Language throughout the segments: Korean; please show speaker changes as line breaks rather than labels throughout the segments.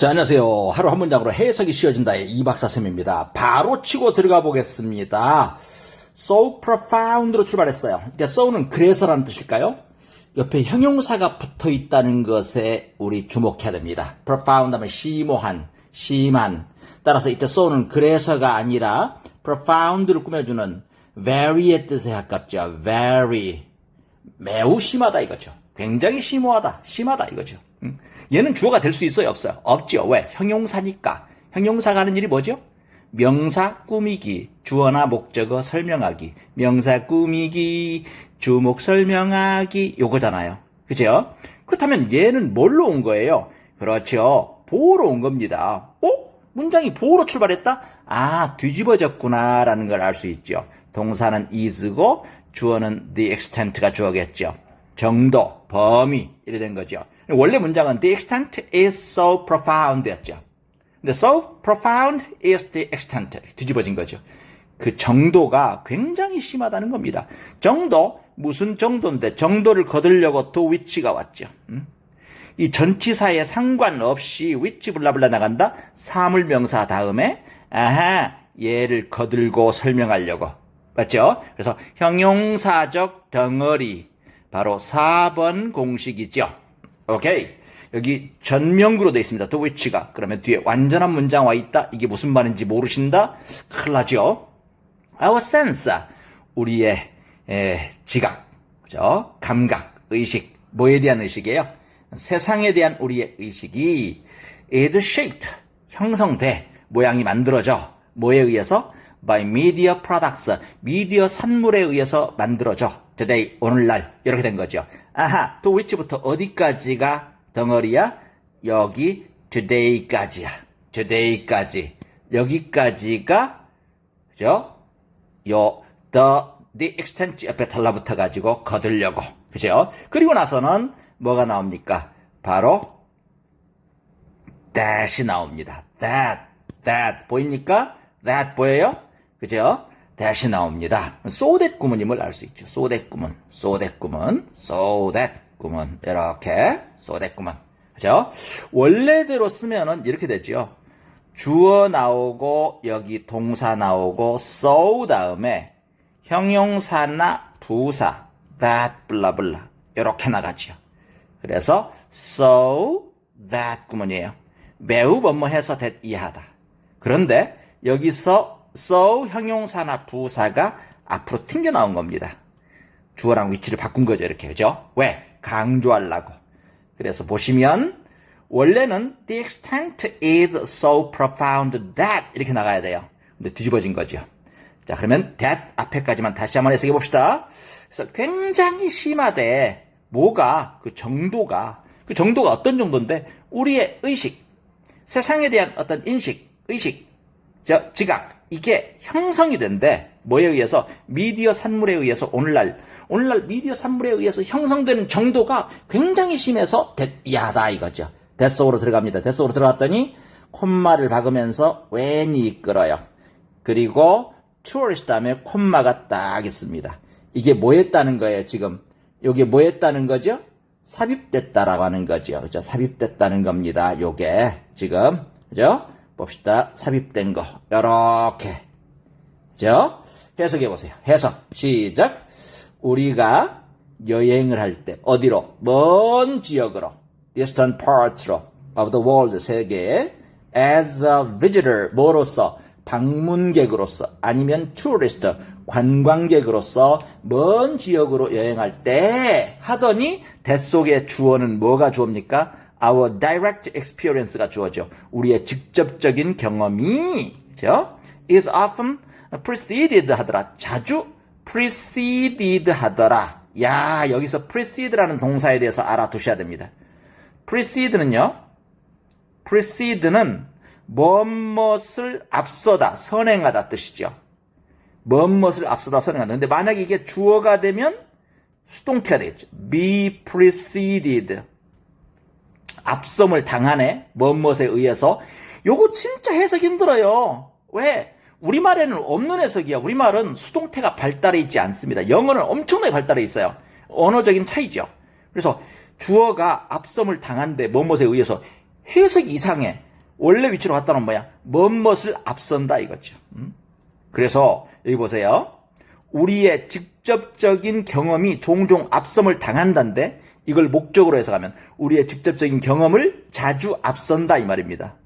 자, 안녕하세요. 하루 한 문장으로 해석이 쉬워진다의 이박사 쌤입니다. 바로 치고 들어가 보겠습니다. So profound로 출발했어요. 이제 so는 그래서라는 뜻일까요? 옆에 형용사가 붙어 있다는 것에 우리 주목해야 됩니다. profound 하면 심오한, 심한. 따라서 이때 so는 그래서가 아니라 profound를 꾸며주는 very의 뜻에 가깝죠. very. 매우 심하다 이거죠. 굉장히 심오하다, 심하다 이거죠. 음. 얘는 주어가 될 수 있어요, 없어요? 없죠. 왜? 형용사니까. 형용사가 하는 일이 뭐죠? 명사 꾸미기, 주어나 목적어 설명하기, 명사 꾸미기, 주목 설명하기, 요거잖아요. 그죠? 그렇다면 얘는 뭘로 온 거예요? 그렇죠. 보호로 온 겁니다. 어? 문장이 보호로 출발했다? 아, 뒤집어졌구나, 라는 걸 알 수 있죠. 동사는 is고, 주어는 the extent가 주어겠죠. 정도, 범위, 이래 된 거죠. 원래 문장은 the extent is so profound 였죠. 근데 so profound is the extent. 뒤집어진 거죠. 그 정도가 굉장히 심하다는 겁니다. 정도, 무슨 정도인데 정도를 거두려고 또 위치가 왔죠. 음? 이 전치사에 상관없이 위치 블라블라 나간다. 사물명사 다음에 아하 얘를 거들고 설명하려고 맞죠? 그래서 형용사적 덩어리 바로 4번 공식이죠. 오케이. 여기 전명구로 되어 있습니다. 또 위치가. 그러면 뒤에 완전한 문장 와 있다. 이게 무슨 말인지 모르신다? 큰일 나죠. Our sense. 우리의 에, 지각. 그죠? 감각, 의식. 뭐에 대한 의식이에요? 세상에 대한 우리의 의식이 is shaped. 형성돼. 모양이 만들어져. 뭐에 의해서? by media products. 미디어 산물에 의해서 만들어져. today, 오늘날. 이렇게 된 거죠. 아하, 또 위치부터 어디까지가 덩어리야? 여기 today까지야. today까지. 여기까지가 그죠? 요 the the extent 옆에 달라붙어 가지고 거들려고. 그죠? 그리고 나서는 뭐가 나옵니까? 바로 that이 나옵니다. that that 보입니까? that 보여요? 그죠? That이 나옵니다. so 구문임을 알 수 있죠. so that 구문, so that 구문, so 구문 이렇게 so 구문. 그죠? 원래대로 쓰면은 이렇게 되죠. 주어 나오고 여기 동사 나오고 so 다음에 형용사나 부사 that 블라블라 이렇게 나가죠. 그래서 so that 구문이에요. 매우 뭐뭐 해서 that 이하다. 그런데 여기서 so 형용사나 부사가 앞으로 튕겨 나온 겁니다. 주어랑 위치를 바꾼 거죠, 이렇게. 그죠? 왜? 강조하려고. 그래서 보시면, 원래는 the extent is so profound that 이렇게 나가야 돼요. 근데 뒤집어진 거죠. 자, 그러면 that 앞에까지만 다시 한번 해석해 봅시다. 그래서 굉장히 심하대. 뭐가? 그 정도가. 그 정도가 어떤 정도인데? 우리의 의식, 세상에 대한 어떤 인식, 의식, 저 지각, 이게 형성이 된대. 뭐에 의해서? 미디어 산물에 의해서 오늘날 오늘날 미디어 산물에 의해서 형성되는 정도가 굉장히 심해서 야다 이거죠. 대속으로 들어갑니다. 대속으로 들어갔더니 콤마를 박으면서 웬이 이끌어요. 그리고 tourist 다음에 콤마가 딱 있습니다. 이게 뭐 했다는 거예요, 지금? 요게 뭐 했다는 거죠? 삽입됐다라고 하는 거죠. 그죠? 삽입됐다는 겁니다. 요게 지금. 그죠? 봅시다. 삽입된 거. 요렇게. 그죠? 해석해 보세요. 해석. 시작. 우리가 여행을 할 때 어디로? 먼 지역으로. distant parts로 of the world 세계에 as a visitor 뭐로서 방문객으로서 아니면 tourist 관광객으로서 먼 지역으로 여행할 때 하더니 that 속의 주어는 뭐가 주어입니까? Our direct experience가 주어죠. 우리의 직접적인 경험이 그죠? is often preceded 하더라. 자주 preceded 하더라. 야, 여기서 preced라는 동사에 대해서 알아두셔야 됩니다. precede는요. precede는 무엇을 앞서다, 선행하다 뜻이죠. 무엇을 앞서다, 선행하다. 근데 만약에 이게 주어가 되면 수동태가 되겠죠. be preceded. 앞섬을 당하네. 무엇에 의해서. 요거 진짜 해석 힘들어요. 왜? 우리말에는 없는 해석이야. 우리말은 수동태가 발달해 있지 않습니다. 영어는 엄청나게 발달해 있어요. 언어적인 차이죠. 그래서 주어가 앞섬을 당한데 무엇에 의해서 해석이 이상해. 원래 위치로 놓으면 뭐야? 뭐뭇을 앞선다 이거죠. 음? 그래서 여기 보세요. 우리의 직접적인 경험이 종종 앞섬을 당한다인데 이걸 목적으로 해석하면 우리의 직접적인 경험을 자주 앞선다 이 말입니다.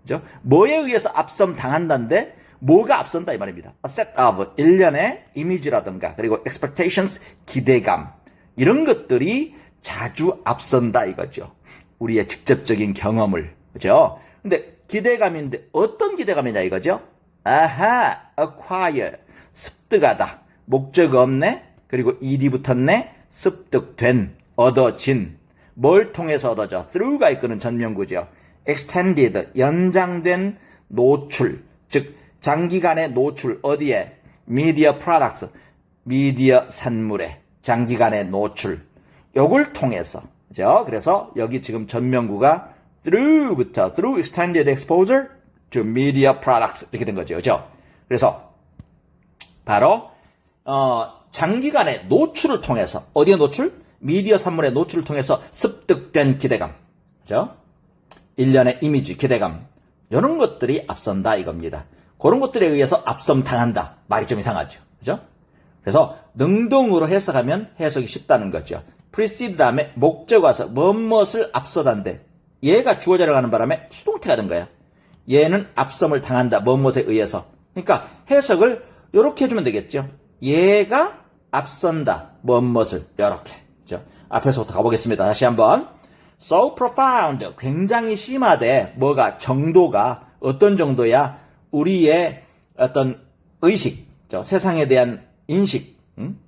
그죠? 뭐에 의해서 앞섬 당한다인데 뭐가 앞선다 이 말입니다. A set of 일련의 이미지라든가 그리고 expectations 기대감 이런 것들이 자주 앞선다 이거죠. 우리의 직접적인 경험을 그죠? 근데 기대감인데 어떤 기대감이냐 이거죠? 아하, acquire 습득하다 목적 없네 그리고 ed이 붙었네 습득된 얻어진 뭘 통해서 얻어져 through가 이끄는 전면구죠. extended 연장된 노출 즉 장기간의 노출 어디에 media products 미디어 산물에 장기간의 노출 요걸 통해서 그죠? 그래서 여기 지금 전면구가 through부터 through extended exposure to media products 이렇게 된 거죠. 그죠? 그래서 바로 어, 장기간의 노출을 통해서 어디에 노출? 미디어 산물의 노출을 통해서 습득된 기대감. 그죠? 일련의 이미지, 기대감. 이런 것들이 앞선다 이겁니다. 그런 것들에 의해서 앞섬 당한다. 말이 좀 이상하죠. 그죠? 그래서 능동으로 해석하면 해석이 쉽다는 거죠. precede 다음에 목적 와서 무엇을 앞서단데 얘가 주어져라 가는 바람에 수동태가 된 거야. 얘는 앞섬을 당한다. 무엇에 의해서. 그러니까 해석을 이렇게 해주면 되겠죠. 얘가 앞선다. 무엇을 이렇게. 앞에서부터 가보겠습니다. 다시 한번. So profound. 굉장히 심하대. 뭐가 정도가 어떤 정도야? 우리의 어떤 의식, 저 세상에 대한 인식, 음?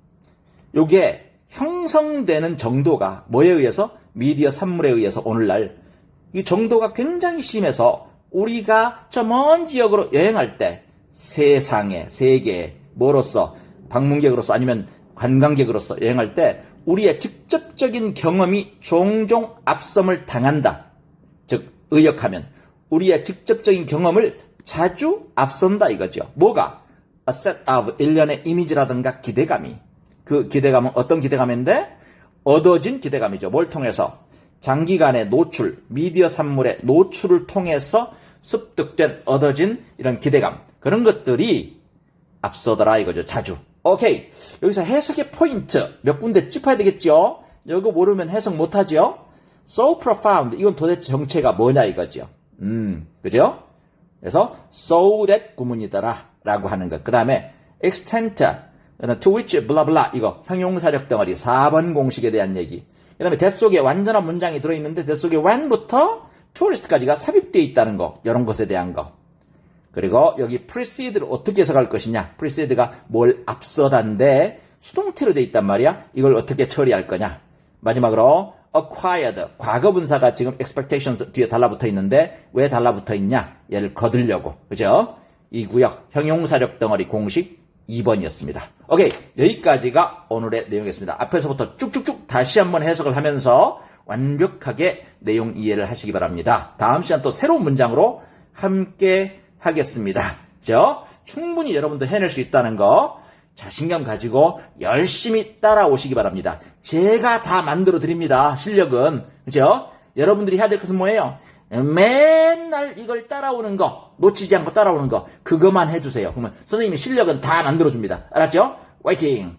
요게 형성되는 정도가 뭐에 의해서? 미디어 산물에 의해서 오늘날 이 정도가 굉장히 심해서 우리가 저 먼 지역으로 여행할 때 세상에, 세계에 뭐로서 방문객으로서 아니면 관광객으로서 여행할 때 우리의 직접적인 경험이 종종 앞섬을 당한다. 즉 의역하면 우리의 직접적인 경험을 자주 앞선다 이거죠. 뭐가? A set of 일련의 이미지라든가 기대감이. 그 기대감은 어떤 기대감인데? 얻어진 기대감이죠. 뭘 통해서? 장기간의 노출, 미디어 산물의 노출을 통해서 습득된 얻어진 이런 기대감. 그런 것들이 앞서더라 이거죠. 자주. 오케이. 여기서 해석의 포인트 몇 군데 짚어야 되겠죠? 이거 모르면 해석 못하죠? So profound. 이건 도대체 정체가 뭐냐 이거죠. 음, 그죠? 그래서 so that 구문이더라 라고 하는 것. 그 다음에 extent to which blah blah 이거 형용사력 덩어리 4번 공식에 대한 얘기. 그 다음에 that 속에 완전한 문장이 들어있는데 that 속에 when부터 tourist까지가 삽입되어 있다는 거. 이런 것에 대한 거. 그리고 여기 precede를 어떻게 해석할 것이냐. precede가 뭘 앞서단데 수동태로 돼 있단 말이야. 이걸 어떻게 처리할 거냐. 마지막으로 acquired 과거 분사가 지금 expectations 뒤에 달라붙어 있는데 왜 달라붙어 있냐? 얘를 거들려고. 그죠? 이 구역 형용사력 덩어리 공식 2번이었습니다. 오케이. 여기까지가 오늘의 내용이었습니다. 앞에서부터 쭉쭉쭉 다시 한번 해석을 하면서 완벽하게 내용 이해를 하시기 바랍니다. 다음 시간 또 새로운 문장으로 함께 하겠습니다. 죠? 충분히 여러분도 해낼 수 있다는 거 자신감 가지고 열심히 따라오시기 바랍니다. 제가 다 만들어 드립니다. 실력은. 그죠? 여러분들이 해야 될 것은 뭐예요? 맨날 이걸 따라오는 거, 놓치지 않고 따라오는 거, 그것만 해주세요. 그러면 선생님이 실력은 다 만들어 줍니다. 알았죠? 화이팅!